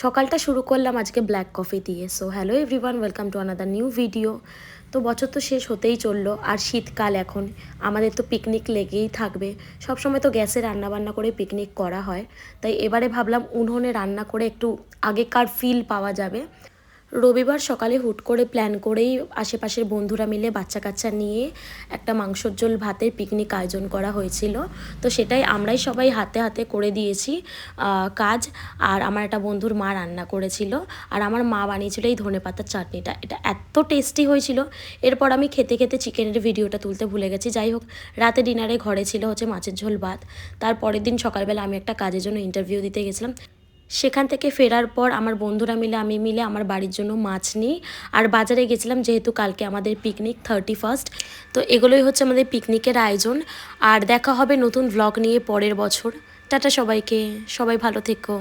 সকালটা শুরু করলাম আজকে ব্ল্যাক কফি দিয়ে। So hello everyone welcome to another new video তো বছর তো শেষ হতেই চলল, আর শীতকাল এখন। আমাদের তো পিকনিক লেগেই থাকবে। সবসময় তো গ্যাসে রান্না বান্না করে পিকনিক করা হয়। তাই এবারে ভাবলাম উনুনে রান্না করে একটু আগেকার ফিল পাওয়া যাবে। রবিবার সকালে হুট করে প্ল্যান করেই আশেপাশের বন্ধুরা মিলে বাচ্চা কাচ্চা নিয়ে একটা মাংসর ঝোল ভাতের পিকনিক আয়োজন করা হয়েছিল। তো সেটাই আমরাই সবাই হাতে হাতে করে দিয়েছি কাজ। আর আমার একটা বন্ধুর মা রান্না করেছিল। আর আমার মা বানিয়েছিল এই ধনে পাতার চাটনিটা। এটা এত টেস্টি হয়েছিল। এরপর আমি খেতে খেতে চিকেনের ভিডিওটা তুলতে ভুলে গেছি। যাই হোক, রাতে ডিনারে ঘরে ছিল হচ্ছে মাছের ঝোল ভাত। তারপরের দিন সকালবেলা আমি একটা কাজের জন্য ইন্টারভিউ দিতে গেছিলাম। সেখান থেকে ফেরার পর আমার বন্ধুরা মিলে, আমি মিলে আমার বাড়ির জন্য মাছ নিই। আর বাজারে গেছিলাম যেহেতু কালকে আমাদের পিকনিক থার্টি ফার্স্ট তো এগুলোই হচ্ছে আমাদের পিকনিকের আয়োজন। আর দেখা হবে নতুন ব্লগ নিয়ে পরের বছর। টাটা সবাইকে, সবাই ভালো থেকো।